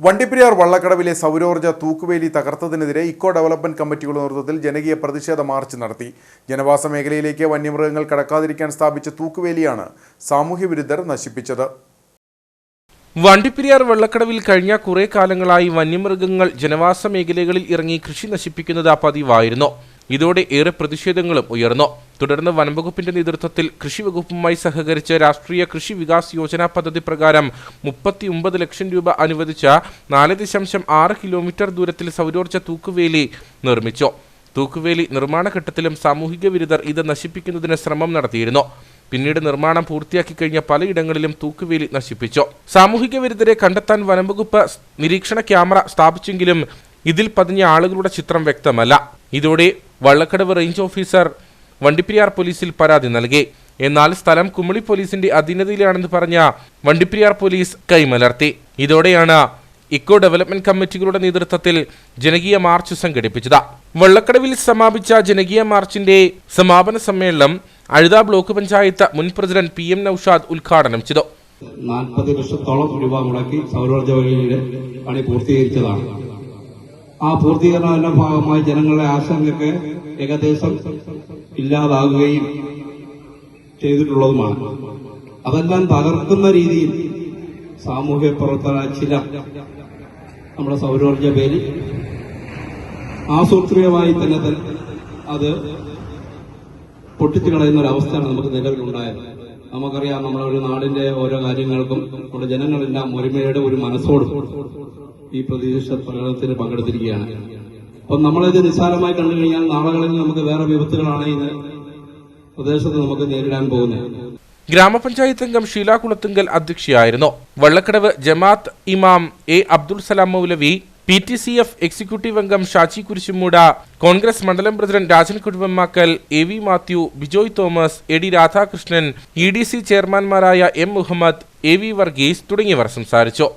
വണ്ടിപ്പെരിയാർ വള്ളക്കടവിലെ സൗരോർജ തൂക്കുവേലി തകർത്തതിനെതിരെ ഇക്കോ ഡെവലപ്മെന്റ് കമ്മിറ്റികളുടെ നേതൃത്വത്തിൽ ജനകീയ പ്രതിഷേധ മാർച്ച് നടത്തി. ജനവാസ മേഖലയിലേക്ക് വന്യമൃഗങ്ങൾ കടക്കാതിരിക്കാൻ സ്ഥാപിച്ച തൂക്കുവേലിയാണ് സാമൂഹ്യ വിരുദ്ധർ നശിപ്പിച്ചത്. വണ്ടിപ്പെരിയാർ വെള്ളക്കടവിൽ കഴിഞ്ഞ കുറേ കാലങ്ങളായി വന്യമൃഗങ്ങൾ ജനവാസ മേഖലകളിൽ ഇറങ്ങി കൃഷി നശിപ്പിക്കുന്നത് പതിവായിരുന്നു. ഇതോടെ ഏറെ പ്രതിഷേധങ്ങളും ഉയർന്നു. തുടർന്ന് വനംവകുപ്പിന്റെ നേതൃത്വത്തിൽ കൃഷി വകുപ്പുമായി സഹകരിച്ച് രാഷ്ട്രീയ കൃഷി വികാസ് യോജന പദ്ധതി പ്രകാരം മുപ്പത്തിയൊമ്പത് ലക്ഷം രൂപ അനുവദിച്ച നാല് ദശാംശം ആറ് കിലോമീറ്റർ ദൂരത്തിൽ സൗരോർജ തൂക്കുവേലി നിർമ്മിച്ചു. തൂക്കുവേലി നിർമ്മാണ ഘട്ടത്തിലും സാമൂഹിക വിരുദ്ധർ ഇത് നശിപ്പിക്കുന്നതിന് ശ്രമം നടത്തിയിരുന്നു. പിന്നീട് നിർമ്മാണം പൂർത്തിയാക്കി കഴിഞ്ഞ പലയിടങ്ങളിലും തൂക്കുവേലി നശിപ്പിച്ചു. സാമൂഹിക വിരുദ്ധരെ കണ്ടെത്താൻ വനംവകുപ്പ് നിരീക്ഷണ ക്യാമറ സ്ഥാപിച്ചെങ്കിലും ഇതിൽ പതിഞ്ഞ ആളുകളുടെ ചിത്രം വ്യക്തമല്ല. ഇതോടെ വള്ളക്കടവ് റേഞ്ച് ഓഫീസർ വണ്ടിപ്പെരിയാർ പോലീസിൽ പരാതി നൽകി. എന്നാൽ സ്ഥലം കുമളി പോലീസിന്റെ അധീനതയിലാണെന്ന് പറഞ്ഞ വണ്ടിപ്പെരിയാർ പോലീസ് കൈമലർത്തി. ഇതോടെയാണ് ഇക്കോ ഡെവലപ്മെന്റ് കമ്മിറ്റികളുടെ നേതൃത്വത്തിൽ ജനകീയ മാർച്ച് സംഘടിപ്പിച്ചത്. വള്ളക്കടവിൽ സമാപിച്ച ജനകീയ മാർച്ചിന്റെ സമാപന സമ്മേളനം അഴുത ബ്ലോക്ക് പഞ്ചായത്ത് മുൻ പ്രസിഡന്റ് പി എം നൌഷാദ് ഉദ്ഘാടനം ചെയ്തു. നാൽപ്പത് ലക്ഷത്തോളം രൂപ മുടക്കി സൗരോർജ പണി പൂർത്തീകരിച്ചതാണ്. ആ പൂർത്തീകരണത്തിന്റെ ഭാഗമായി ജനങ്ങളുടെ ആശങ്കയ്ക്ക് ഏകദേശം ഇല്ലാതാകുകയും ചെയ്തിട്ടുള്ളതുമാണ്. അതെല്ലാം തകർക്കുന്ന രീതിയിൽ സാമൂഹ്യ പ്രവർത്തന ചില നമ്മുടെ സൗരോർജ പേരിൽ ആസൂത്രീയമായി തന്നെ അത് പൊട്ടിച്ചു കളയുന്ന ഒരു അവസ്ഥയാണ് നമുക്ക് നിലവിലുണ്ടായത്. നമുക്കറിയാം നമ്മുടെ ഒരു നാടിന്റെ ഓരോ കാര്യങ്ങൾക്കും നമ്മുടെ ജനങ്ങളെല്ലാം ഒരുമയുടെ ഒരു മനസ്സോടും ഈ പ്രതിഷേധ പ്രകടനത്തിന് പങ്കെടുത്തിരിക്കുകയാണ്. അപ്പം നമ്മളിത് നിസ്സാരമായി കണ്ടു കഴിഞ്ഞാൽ നാളുകളിൽ നമുക്ക് വേറെ വിപത്തുകളാണ് ഇന്ന് പ്രദേശത്ത് നമുക്ക് നേരിടാൻ പോകുന്നത്. ഗ്രാമപഞ്ചായത്ത് അംഗം ഷീല കുളത്തുങ്കൽ അധ്യക്ഷയായിരുന്നു. വള്ളക്കടവ് ജമാഅത്ത് ഇമാം A Abdul Salam Moulavi P T C F executive അംഗം ഷാജി കുരിശുമൂട കോൺഗ്രസ് മണ്ഡലം president Rajan കുടുംബമാക്കൽ A V Mathew Bijoy Thomas A D Radhakrishnan E D C ചെയർമാൻമാരായ M Muhammad A V Varghese തുടങ്ങിയവർ സംസാരിച്ചു.